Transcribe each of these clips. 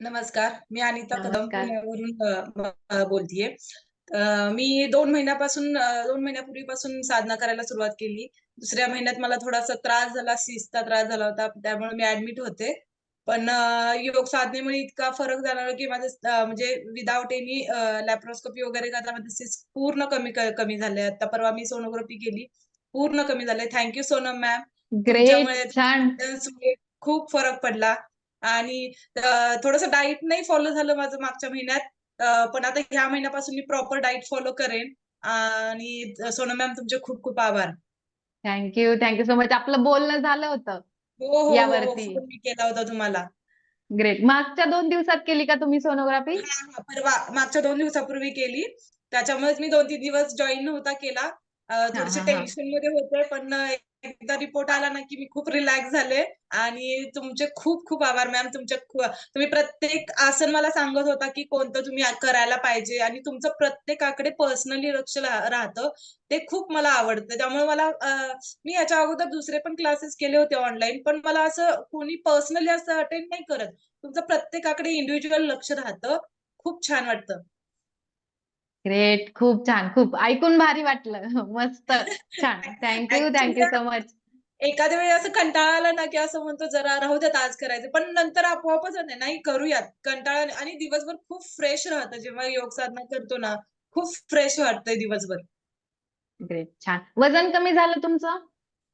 नमस्कार. मी अनिता कदम. पुण्यावरून बोलतीये. मी 2 महिन्यापासून 2 महिन्यापूर्वीपासून साधना करायला सुरुवात केली. दुसऱ्या महिन्यात मला थोडासा त्रास झाला, सिसचा त्रास झाला होता. त्यामुळे मी ॲडमिट होते. पण योग साधनेमुळे इतका फरक जाणवला, की माझं म्हणजे विथआऊट एनी लॅप्रोस्कोपी वगैरे करता माझे सिस पूर्ण कमी कमी झाले. आता परवा मी सोनोग्राफी केली. पूर्ण कमी झाले. Thank you Sonam ma'am. Great. खूप फरक पडला आणि थोडंसं डाएट नाही फॉलो झालं माझं मागच्या महिन्यात. पण आता ह्या महिन्यापासून मी प्रॉपर डाएट फॉलो करेन आणि सोनम मॅम तुमचे खूप खूप आभार. Thank you, thank you so much. आपलं बोलणं झालं होतं हो, हो, हो, हो. यावरती. फोन मी केला होता तुम्हाला. ग्रेट. मागच्या 2 दिवसात केली का तुम्ही सोनोग्राफी? हां, हां. परवा मागच्या 2 दिवसापूर्वी केली. त्याच्यामुळेच मी 2-3 दिवस जॉइन नव्हता केला. हां, हां, हां. टेन्शनमध्ये होते, पण एकदा रिपोर्ट आला ना, की मी खूप रिलॅक्स झाले आणि तुमचे खूप खूप आभार मॅम. तुमच्या तुम्ही प्रत्येक आसन मला सांगत होता, की कोणतं तुम्ही करायला पाहिजे आणि तुमचं प्रत्येकाकडे पर्सनली लक्ष राहतं. ते खूप मला आवडतं. त्यामुळे मला मी याच्या अगोदर दुसरे पण क्लासेस केले होते ऑनलाईन, पण मला असं कोणी पर्सनली असं अटेंड नाही करत. तुमचं प्रत्येकाकडे इंडिव्हिज्युअल लक्ष राहतं. खूप छान वाटतं. ग्रेट. खूप छान. खूप ऐकून भारी वाटलं. मस्त. छान. Thank you, thank you so much. एखाद्या वेळी असं कंटाळा आला ना, की असं म्हणतो जरा राहू देत आज करायचं. पण नंतर आपोआपच येते, नाही करूयात. कंटाळा आणि दिवसभर खूप फ्रेश राहतं. जेव्हा योग साधना करतो ना, खूप फ्रेश वाटतंय दिवसभर. ग्रेट. छान. वजन कमी झालं तुमचं?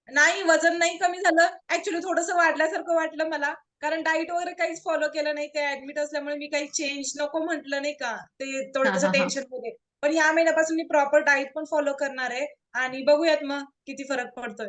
नाही वजन नाही कमी झालं. ॲक्चुअली थोडंसं वाढल्यासारखं वाटलं मला. कारण डाएट वगैरे काहीच फॉलो केलं नाही. ते ॲडमिट असल्यामुळे मी काही चेंज नको म्हटलं नाही का. ते थोडंसं हां. टेन्शनमध्ये. पण ह्या महिन्यापासून मी प्रॉपर डाएट पण फॉलो करणार आहे आणि बघूयात मग किती फरक पडतोय.